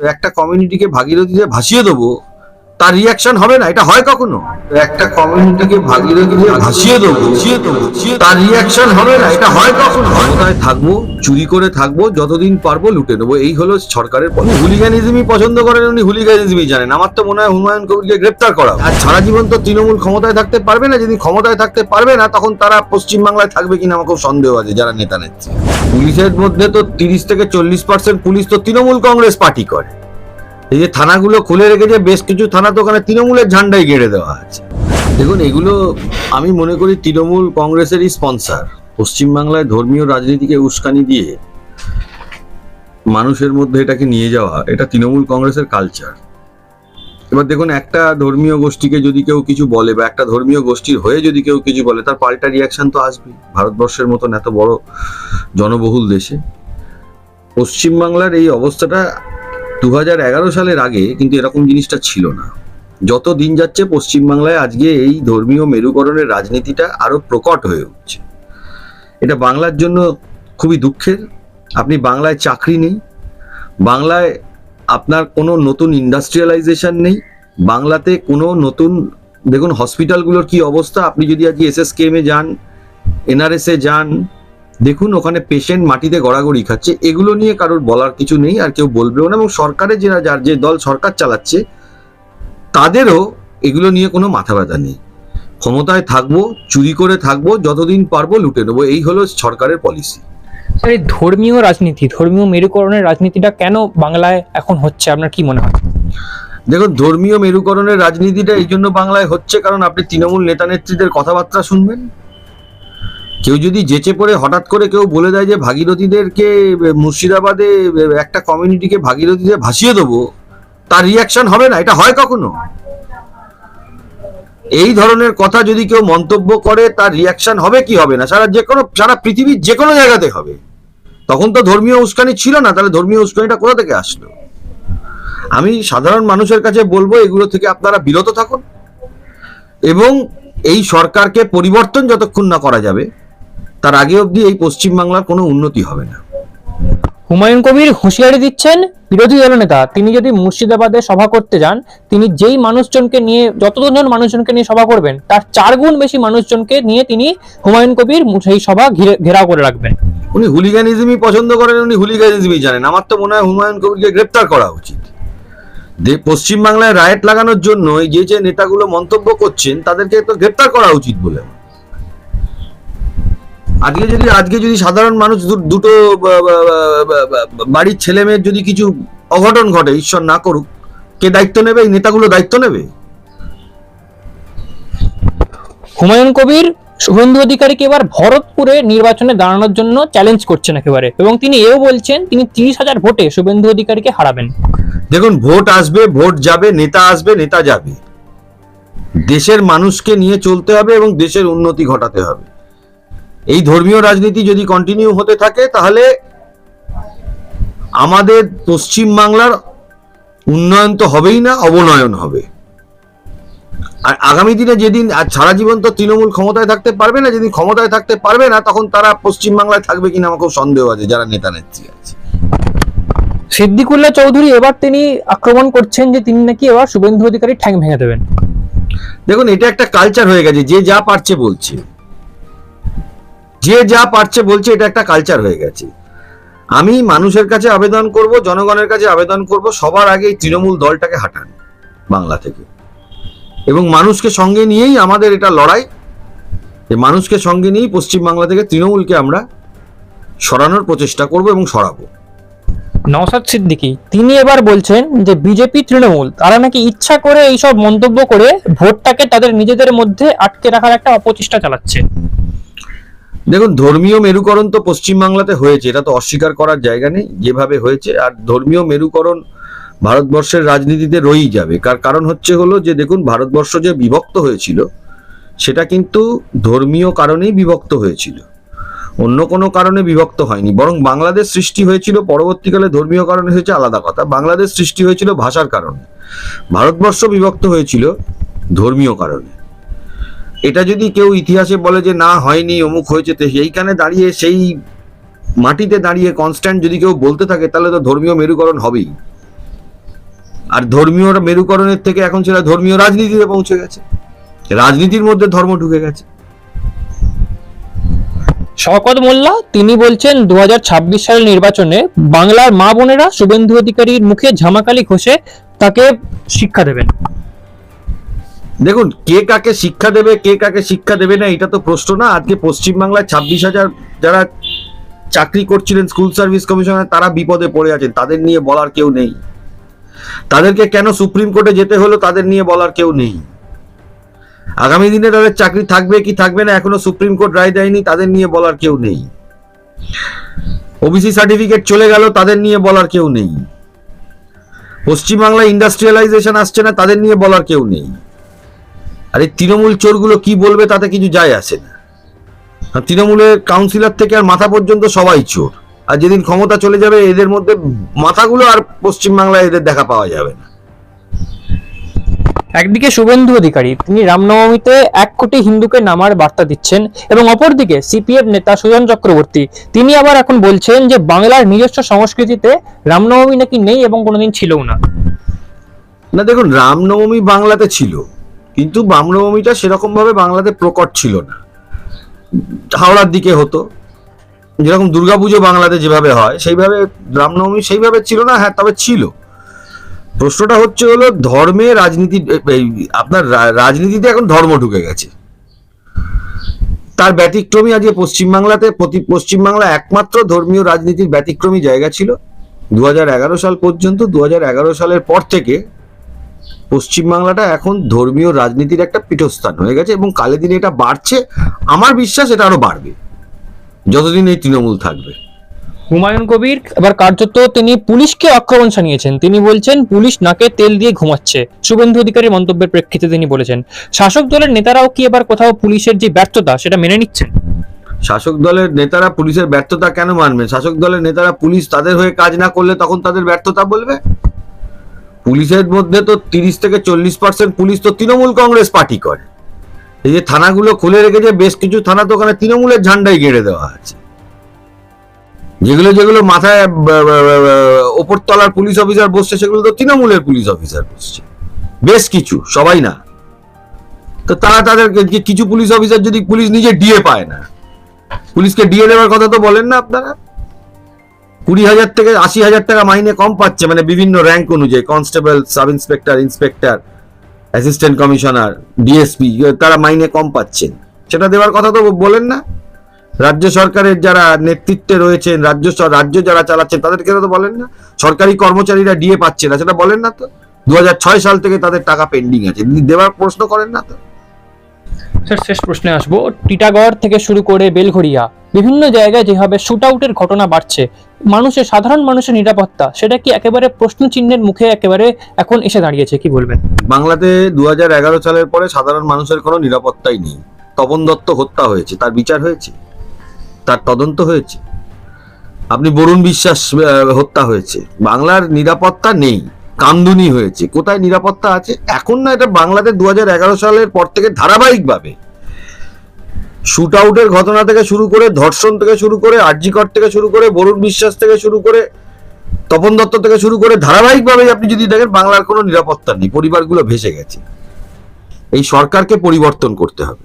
একটা কমিউনিটিকে ভাগীরথীতে ভাসিয়ে দেবো তার রিয়াকশন হবে না এটা হয় কখনো? একটা কমিউনিটিকে ভাগীরথীতে ভাসিয়ে দেবো ভাসিয়ে দেবো তার রিয়াকশন হবে না এটা হয় কখনো? ক্ষমতায় থাকব চুরি করে থাকব যতদিন পারব লুটে নেব এই হলো সরকারের পথ। হুলিগানিজমই পছন্দ করেন উনি হুলিগানিজমই জানেন। আমার তো মনে হয় হুমায়ুন কবিরকে গ্রেপ্তার করা আর সারা জীবন তো তৃণমূল ক্ষমতায় থাকতে পারবে না যদি ক্ষমতায় থাকতে পারবে না তখন তারা পশ্চিমবাংলায় থাকবে কিনা আমার খুব সন্দেহ আছে যারা নেতা নেত্রী। পুলিশের মধ্যে তো তিরিশ থেকে চল্লিশ পার্সেন্ট পুলিশ তো তৃণমূল কংগ্রেস পার্টি করে। এই যে থানাগুলো খুলে রেখেছে, বেশ কিছু থানা তো ওখানে তৃণমূলের ঝান্ডাই গেড়ে দেওয়া আছে। দেখুন, এগুলো আমি মনে করি তৃণমূল কংগ্রেসেরই স্পন্সার। পশ্চিমবাংলায় ধর্মীয় রাজনীতিকে উস্কানি দিয়ে মানুষের মধ্যে এটাকে নিয়ে যাওয়া, এটা তৃণমূল কংগ্রেসের কালচার এবার দেখুন, একটা ধর্মীয় গোষ্ঠীকে যদি কেউ কিছু বলে বা একটা ধর্মীয় গোষ্ঠীর হয়ে যদি কেউ কিছু বলে, তার পাল্টা রিয়াকশন তো আসবেই। ভারতবর্ষের মতন এত বড় জনবহুল দেশে। পশ্চিমবাংলার এই অবস্থাটা দু সালের আগে কিন্তু এরকম জিনিসটা ছিল না। যত দিন যাচ্ছে, পশ্চিমবাংলায় আজকে এই ধর্মীয় মেরুকরণের রাজনীতিটা আরও প্রকট হয়ে উঠছে। এটা বাংলার জন্য খুবই দুঃখের। আপনি বাংলায় চাকরি নেই, বাংলায় আপনার কোনো নতুন ইন্ডাস্ট্রিয়ালাইজেশন নেই, বাংলাতে কোনো নতুন, দেখুন, হসপিটালগুলোর কি অবস্থা? আপনি যদি আজকে এস এস কেমে যান, এনআরএসে যান দেখুন ওখানে পেশেন্ট মাটিতে গড়াগড়ি খাচ্ছে। এগুলো নিয়ে কারোর বলার কিছু নেই আর কেউ বলবেও না এবং সরকারের যারা যার যে দল সরকার চালাচ্ছে তাদেরও এগুলো নিয়ে কোনো মাথা ব্যথা নেই। ক্ষমতায় থাকব চুরি করে থাকব যতদিন পারব লুটে নেব এই হলো সরকারের পলিসি স্যার এই ধর্মীয় রাজনীতি ধর্মীয় মেরুকরণের রাজনীতিটা কেন বাংলায় এখন হচ্ছে? আপনার কি মনে হয়? দেখুন ধর্মীয় মেরুকরণের রাজনীতিটা এই জন্য বাংলায় হচ্ছে কারণ আপনি তৃণমূল নেতা নেত্রীদের কথাবার্তা শুনবেন। কেউ যদি যেচে পড়ে হঠাৎ করে কেউ বলে দেয় যে ভাগীরথীদেরকে মুর্শিদাবাদে একটা কমিউনিটিকে ভাগীরথীতে ভাসিয়ে দেবো, তার রিয়াকশন হবে না? এটা হয় কখনো? এই ধরনের কথা যদি কেউ মন্তব্য করে, তার রিয়াকশন হবে কি হবে না? সারা যে কোনো, সারা পৃথিবীর যে কোনো জায়গাতে হবে। তখন তো ধর্মীয় উস্কানি ছিল না, তাহলে ধর্মীয় উস্কানিটা কোথা থেকে আসলো? আমি সাধারণ মানুষের কাছে বলব, এগুলো থেকে আপনারা বিরত থাকুন। এবং এই সরকারকে পরিবর্তন যতক্ষণ না করা যাবে তার আগে অবধি এই পশ্চিমবাংলার কোনো উন্নতি হবে না। হুমায়ুন কবির হুঁশিয়ারি দিচ্ছেন বিরোধী দলনেতা। তিনি যদি মুর্শিদাবাদে সভা করতে যান তিনি যেই মানুষজনকে নিয়ে যতজন মানুষজনকে নিয়ে সভা করবেন তার চার গুণ বেশি মানুষজনকে নিয়ে তিনি হুমায়ুন কবির সেই সভা ঘেরাও করে রাখবেন। উনি হুলিগানিজমই পছন্দ করেন উনি হুলিগানিজমই জানেন। আমার তো মনে হয় হুমায়ুন কবিরকে গ্রেপ্তার করা উচিত। পশ্চিমবাংলায় রায়েট লাগানোর জন্য এই যে যে নেতাগুলো মন্তব্য করছেন তাদেরকে তো গ্রেপ্তার করা উচিত বলে। আজকে যদি আজকে যদি সাধারণ মানুষ দুটো বাড়ির ছেলে মেয়ের যদি কিছু অঘটন ঘটে ঈশ্বর না করুক কে দায়িত্ব নেবে? এই নেতাগুলো দায়িত্ব নেবে? হুমায়ুন কবির শুভেন্দু অধিকারীকে এবার ভরতপুরে নির্বাচনে দাঁড়ানোর জন্য চ্যালেঞ্জ করছেন একেবারে এবং তিনি এও বলছেন তিনি তিরিশ হাজার ভোটে শুভেন্দু অধিকারীকে হারাবেন। দেখুন ভোট আসবে ভোট যাবে নেতা আসবে নেতা যাবে। দেশের মানুষকে নিয়ে চলতে হবে এবং দেশের উন্নতি ঘটাতে হবে। এই ধর্মীয় রাজনীতি যদি কন্টিনিউ হতে থাকে তাহলে আমাদের পশ্চিম বাংলার উন্নয়ন তো হবেই না অবনয়ন হবে। আর আগামী দিনে যেদিন আর সারা জীবন তো তৃণমূল ক্ষমতায় থাকতে পারবে না যেদিন ক্ষমতায় থাকতে পারবে না তখন তারা পশ্চিম বাংলায় থাকবে কিনা আমার খুব সন্দেহ আছে যারা নেতা নেত্রী আছে। সিদ্দিকুল্লাহ চৌধুরী এবার তিনি আক্রমণ করছেন যে তিনি নাকি এবার শুভেন্দু অধিকারী ঠ্যাং ভেঙে দেবেন। দেখুন এটা একটা কালচার হয়ে গেছে যে যা পারছে বলছে। যে যা পারছে বলছে, এটা একটা কালচার হয়ে গেছে। আমি মানুষের কাছে আবেদন করব, জনগণের কাছে আবেদন করব, সবার আগে তৃণমূল দলটাকে হাঁটান বাংলা থেকে। এবং মানুষকে সঙ্গে নিয়েই আমাদের এটা লড়াই। যে মানুষকে সঙ্গে নিয়েই পশ্চিম বাংলা থেকে তৃণমূলকে আমরা সরানোর প্রচেষ্টা করব এবং সরাবো। নওসাদ সিদ্দিকী, তিনি এবার বলছেন যে বিজেপি তৃণমূল, তারা নাকি ইচ্ছা করে এইসব মন্তব্য করে ভোটটাকে তাদের নিজেদের মধ্যে আটকে রাখার একটা অপচেষ্টা চালাচ্ছে। দেখুন, ধর্মীয় মেরুকরণ তো পশ্চিমবাংলাতে হয়েছে, এটা তো অস্বীকার করার জায়গা নেই, যেভাবে হয়েছে, আর ধর্মীয় মেরুকরণ ভারতবর্ষের রাজনীতিতে রয়েই যাবে। কার, কারণ হচ্ছে হলো যে, দেখুন, ভারতবর্ষ যে বিভক্ত হয়েছিল, সেটা কিন্তু ধর্মীয় কারণেই বিভক্ত হয়েছিল। অন্য কোনো কারণে বিভক্ত হয়নি, বরং বাংলাদেশ সৃষ্টি হয়েছিল, পরবর্তীকালে ধর্মীয় কারণে হয়েছে আলাদা কথা, বাংলাদেশ সৃষ্টি হয়েছিল ভাষার কারণে। ভারতবর্ষ বিভক্ত হয়েছিল ধর্মীয় কারণে। এটা যদি কেউ ইতিহাসে বলে যে না, হয়নি, অমুক হয়েছে, তো সেইখানে দাঁড়িয়ে, সেই মাটিতে দাঁড়িয়ে কনস্ট্যান্ট যদি কেউ বলতে থাকে, তাহলে তো ধর্মীয় মেরুকরণ হবেই। আর ধর্মীয় মেরুকরণের থেকে এখন সেটা ধর্মীয় রাজনীতিতে পৌঁছে গেছে। রাজনীতির মধ্যে ধর্ম ঢুকে গেছে। শওকত মোল্লা, তিনি বলছেন দু হাজার ছাব্বিশ সালের নির্বাচনে বাংলার মা বোনেরা শুভেন্দু অধিকারীর মুখে ঝামাকালি ঘষে তাকে শিক্ষা দেবেন। দেখুন, কে কাকে শিক্ষা দেবে, কে কাকে শিক্ষা দেবে না, এটা তো প্রশ্ন না। আজকে পশ্চিমবাংলায় ছাব্বিশ হাজার যারা চাকরি করছিলেন স্কুল সার্ভিস কমিশনার তারা বিপদে পড়ে আছেন। তাদের নিয়ে বলার কেউ নেই। তাদেরকে কেন সুপ্রিম কোর্টে যেতে হলো, তাদের নিয়ে বলার কেউ নেই। আগামী দিনে তাদের চাকরি থাকবে কি থাকবে না, এখনও সুপ্রিম কোর্ট রায় দেয়নি, তাদের নিয়ে বলার কেউ নেই। ওবিসি সার্টিফিকেট চলে গেল, তাদের নিয়ে বলার কেউ নেই। পশ্চিমবাংলায় ইন্ডাস্ট্রিয়ালাইজেশন আসছে না, তাদের নিয়ে বলার কেউ নেই। আর এই তৃণমূল চোরগুলো কি বলবে তাতে কিছু যায় আসে না। তৃণমূলের কাউন্সিলর থেকে আর মাথা পর্যন্ত সবাই চোর। আর যেদিন ক্ষমতা চলে যাবে এদের মধ্যে মাথাগুলো আর পশ্চিমবাংলায় এদের দেখা পাওয়া যাবে না। একদিকে শুভেন্দু অধিকারী তিনি রামনবমীতে এক কোটি হিন্দুকে নামার বার্তা দিচ্ছেন এবং অপরদিকে সিপিএফ নেতা সুজন চক্রবর্তী তিনি আবার এখন বলছেন যে বাংলার নিজস্ব সংস্কৃতিতে রামনবমী নাকি নেই এবং কোনোদিন ছিলও না। না দেখুন রামনবমী বাংলাতে ছিল। কিন্তু রামনবমীটা সেরকম ভাবে বাংলাতে প্রকট ছিল না। হাওড়ার দিকে হতো। যেরকম দুর্গাপুজো বাংলাতে যেভাবে হয়, সেইভাবে রামনবমী সেইভাবে ছিল না হ্যাঁ তবে ছিল। প্রশ্নটা হচ্ছে হলো, ধর্মে রাজনীতি আপনার রাজনীতিতে এখন ধর্ম ঢুকে গেছে। তার ব্যতিক্রমী আজকে পশ্চিমবাংলাতে, প্রতি পশ্চিমবাংলা একমাত্র ধর্মীয় রাজনীতির ব্যতিক্রমী জায়গা ছিল। দু হাজার এগারো সাল পর্যন্ত দু হাজার এগারো সালের পর থেকে পশ্চিমবাংলাটা এখন ধর্মীয় রাজনীতির একটা পীঠস্থান হয়ে গেছে এবং কালে দিনে এটা বাড়ছে। আমার বিশ্বাস এটা আরও বাড়বে। যতদিন এই তৃণমূল থাকবে। হুমায়ুন কবির এবার কার্যত তিনি পুলিশকে আক্রমণ জানিয়েছেন তিনি বলছেন পুলিশ নাকে তেল দিয়ে ঘুমাচ্ছে। শুভেন্দু অধিকারী মন্তব্যের প্রেক্ষিতে তিনি বলেছেন শাসক দলের নেতারাও কি এবার কোথাও পুলিশের যে ব্যর্থতা সেটা মেনে নিচ্ছেন? শাসক দলের নেতারা পুলিশের ব্যর্থতা কেন মানবে শাসক দলের নেতারা পুলিশ তাদের হয়ে কাজ না করলে তখন তাদের ব্যর্থতা বলবে? পুলিশের মধ্যে তো তিরিশ থেকে চল্লিশ পার্সেন্ট পুলিশ তো তৃণমূল কংগ্রেস পার্টি করে। এই যে থানাগুলো খুলে রেখেছে, বেশ কিছু থানা তো ওখানে তৃণমূলের ঝান্ডাই গেড়ে দেওয়া আছে। যেগুলো যেগুলো মাথায় ব- ব- ব- ওপর তলার পুলিশ অফিসার বসছে, সেগুলো তো তৃণমূলের পুলিশ অফিসার বসছে। বেশ কিছু, সবাই না। তো তারা তাদের যে কিছু পুলিশ অফিসার যদি পুলিশ নিজে ডিএ পায় না, পুলিশকে ডিএ দেওয়ার কথা তো বলেন না আপনারা। কুড়ি হাজার থেকে আশি হাজার টাকা মাইনে কম পাচ্ছে মানে বিভিন্ন র্যাঙ্ক অনুযায়ী constable sub inspector inspector assistant commissioner DSP তারা মাইনে কম পাচ্ছেন। সেটা দেওয়ার কথা তো বলেন না। রাজ্য সরকারের যারা নেতৃত্বে রয়েছেন, রাজ্য রাজ্য যারা চালাচ্ছেন, তাদেরকে তো বলেন না। সরকারি কর্মচারীরা ডিএ পাচ্ছে না, সেটা বলেন না তো। দু হাজার ছয় সাল থেকে তাদের টাকা পেন্ডিং আছে। দেওয়ার প্রশ্ন করেন না তো। স্যার, শেষ প্রশ্নে আসব। টিটাগড় থেকে শুরু করে বেলঘড়িয়া বিভিন্ন জায়গায় যেভাবে শুট আউটের ঘটনা বাড়ছে, মানুষের, সাধারণ মানুষের নিরাপত্তা, সেটা কি একেবারে প্রশ্ন চিহ্নের মুখে একেবারে এখন এসে দাঁড়িয়েছে, কি বলবেন? বাংলাতে দু হাজার এগারো সালের পরে সাধারণ মানুষের কোনো নিরাপত্তাই নেই। তপন দত্ত হত্যা হয়েছে, তার বিচার হয়েছে, তার তদন্ত হয়েছে। আপনি বরুণ বিশ্বাস হত্যা হয়েছে। বাংলার নিরাপত্তা নেই কান্দুনি হয়েছে। কোথায় নিরাপত্তা আছে? এখন না, এটা বাংলাতে দু সালের পর থেকে ধারাবাহিকভাবে শুট আউটের ঘটনা থেকে শুরু করে, ধর্ষণ থেকে শুরু করে আর্যিকর থেকে শুরু করে, বরুণ বিশ্বাস থেকে শুরু করে, তপন দত্ত থেকে শুরু করে, ধারাবাহিকভাবে আপনি যদি দেখেন বাংলার কোনো নিরাপত্তা নেই, পরিবারগুলো ভেসে গেছে। এই সরকারকে পরিবর্তন করতে হবে।